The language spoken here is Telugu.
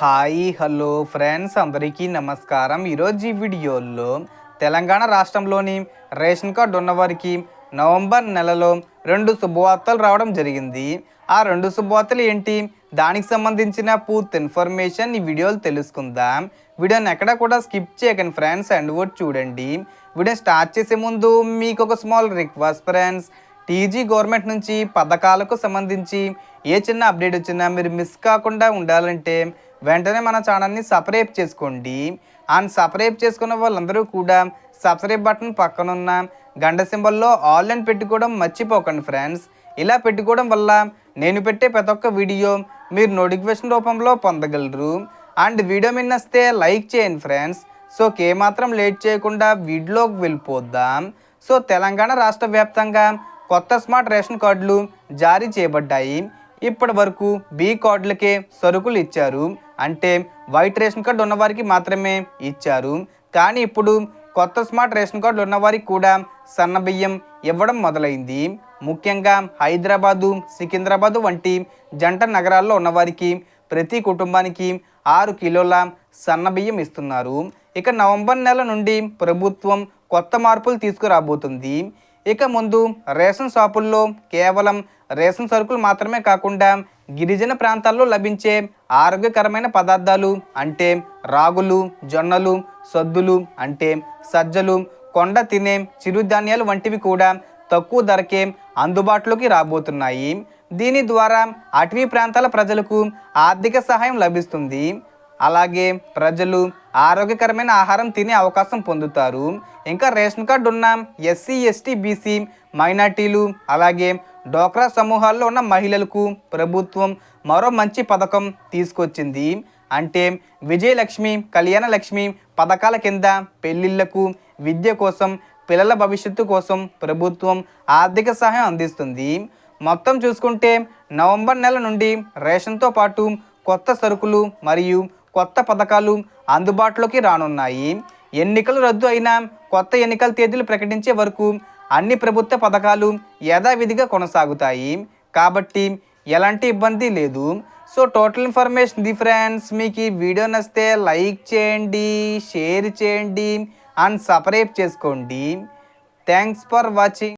Hi hello friends. అందరికీ నమస్కారం. ఈరోజు ఈ వీడియోలో తెలంగాణ రాష్ట్రంలోని రేషన్ కార్డు ఉన్నవారికి నవంబర్ నెలలో రెండు శుభవార్తలు రావడం జరిగింది. ఆ రెండు శుభవార్తలు ఏంటి? దానికి సంబంధించిన పూర్తి ఇన్ఫర్మేషన్ ఈ వీడియోలో తెలుసుకుందాం. వీడియోని ఎక్కడ కూడా స్కిప్ చేయకండి ఫ్రెండ్స్ అండ్ వర్డ్ చూడండి. వీడియో స్టార్ట్ చేసే ముందు మీకు ఒక small request friends. TG government నుంచి పథకాలకు సంబంధించి ఏ చిన్న అప్డేట్ వచ్చినా మీరు మిస్ కాకుండా ఉండాలంటే వెంటనే మన ఛానల్ని సబ్స్క్రైబ్ చేసుకోండి. అండ్ సబ్స్క్రైబ్ చేసుకున్న వాళ్ళందరూ కూడా సబ్స్క్రైబ్ బటన్ పక్కనున్న గంట సింబల్లో ఆన్లైన్ పెట్టుకోవడం మర్చిపోకండి ఫ్రెండ్స్. ఇలా పెట్టుకోవడం వల్ల నేను పెట్టే ప్రతి ఒక్క వీడియో మీరు నోటిఫికేషన్ రూపంలో పొందగలరు. అండ్ వీడియో మీద నచ్చితే లైక్ చేయండి ఫ్రెండ్స్. సో మాత్రం లేట్ చేయకుండా వీడియోకి వెళ్ళిపోద్దాం సో తెలంగాణ రాష్ట్ర వ్యాప్తంగా కొత్త స్మార్ట్ రేషన్ కార్డులు జారీ చేయబడ్డాయి. ఇప్పటి వరకు బి కార్డులకే సరుకులు ఇచ్చారు. అంటే వైట్ రేషన్ కార్డు ఉన్నవారికి మాత్రమే ఇచ్చారు. కానీ ఇప్పుడు కొత్త స్మార్ట్ రేషన్ కార్డులు ఉన్నవారికి కూడా సన్న బియ్యం ఇవ్వడం మొదలైంది. ముఖ్యంగా హైదరాబాదు సికింద్రాబాదు వంటి జంట నగరాల్లో ఉన్నవారికి ప్రతి కుటుంబానికి ఆరు కిలోల సన్న బియ్యం ఇస్తున్నారు. ఇక నవంబర్ నెల నుండి ప్రభుత్వం కొత్త మార్పులు తీసుకురాబోతుంది. ఇక ముందు రేషన్ షాపుల్లో కేవలం రేషన్ సరుకులు మాత్రమే కాకుండా గిరిజన ప్రాంతాల్లో లభించే ఆరోగ్యకరమైన పదార్థాలు అంటే రాగులు జొన్నలు సద్దులు అంటే సజ్జలు కొండ తినే చిరుధాన్యాలు వంటివి కూడా తక్కువ ధరకే అందుబాటులోకి రాబోతున్నాయి. దీని ద్వారా అటవీ ప్రాంతాల ప్రజలకు ఆర్థిక సహాయం లభిస్తుంది. అలాగే ప్రజలు ఆరోగ్యకరమైన ఆహారం తినే అవకాశం పొందుతారు. ఇంకా రేషన్ కార్డు ఉన్న ఎస్సీ ఎస్టీ బీసీ మైనార్టీలు అలాగే డోక్రా సమూహాల్లో ఉన్న మహిళలకు ప్రభుత్వం మరో మంచి పథకం తీసుకొచ్చింది. అంటే విజయలక్ష్మి కళ్యాణ లక్ష్మి పథకాల కింద పెళ్ళిళ్ళకు విద్య కోసం పిల్లల భవిష్యత్తు కోసం ప్రభుత్వం ఆర్థిక సహాయం అందిస్తుంది. మొత్తం చూసుకుంటే నవంబర్ నెల నుండి రేషన్తో పాటు కొత్త సరుకులు మరియు కొత్త పథకాలు అందుబాటులోకి రానున్నాయి. ఎన్నికలు రద్దు అయినా కొత్త ఎన్నికల తేదీలు ప్రకటించే వరకు అన్ని ప్రభుత్వ పథకాలు యథావిధిగా కొనసాగుతాయి. కాబట్టి ఎలాంటి ఇబ్బంది లేదు. So total information the friends మీకు ఈ వీడియో నచ్చితే లైక్ చేయండి షేర్ చేయండి అండ్ సబ్స్క్రైబ్ చేసుకోండి. Thanks for watching.